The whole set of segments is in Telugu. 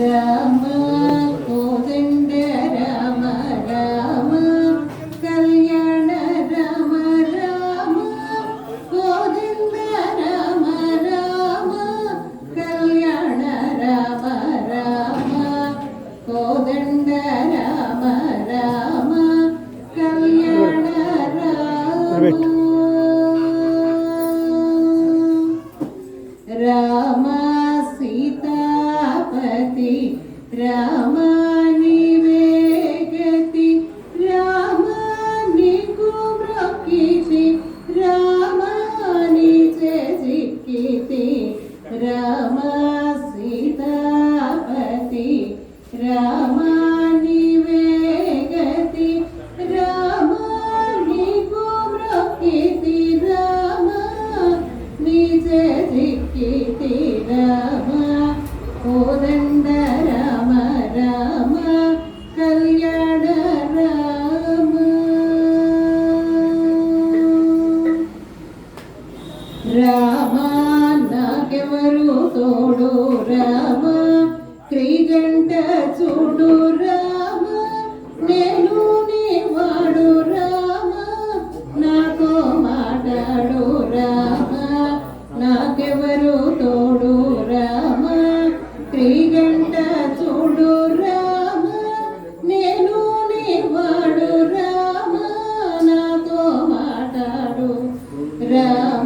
രാമ കോവിന്ദ രാമ രാമ കല്യാണ രാമ രാമ കോവിന്ദ രാമ രാമ കല്യാണ രാമ രാമ കോവിന്ദ నాకెవరు తోడు రామ? క్రీగంట చూడు రామ? నేను నీ వాడు రామ? నాతో మాట్లాడు రామ. నాకెవరు తోడు రామ? క్రీగంట చూడు రామ? నేను నీ వాడు రామ? నాతో మాట్లాడు రామ.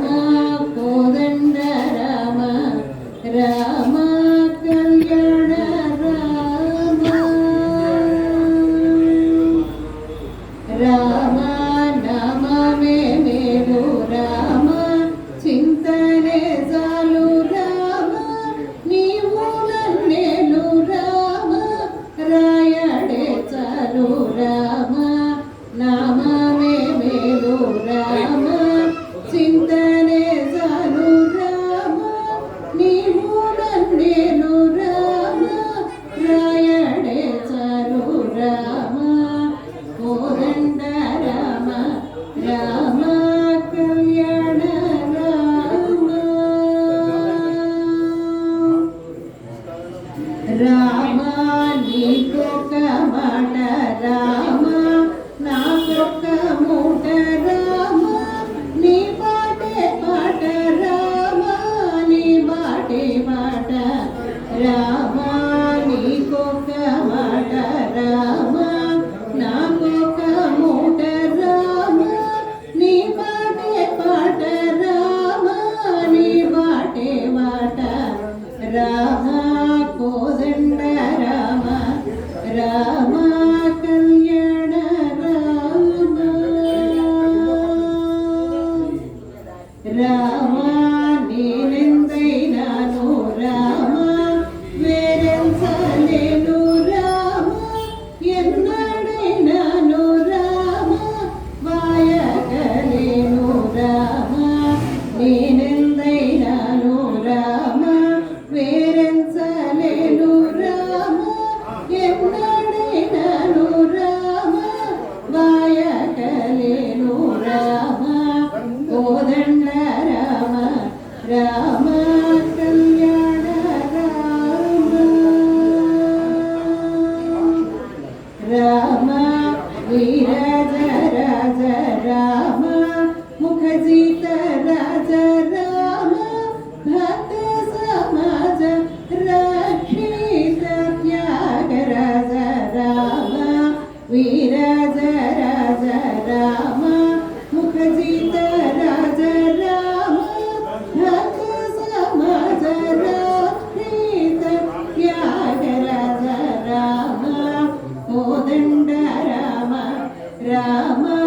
കോതണ്ട രാമ രാമ. കല്യാണ Rama Rama, Viraja Raja Rama, Mukhajita Rama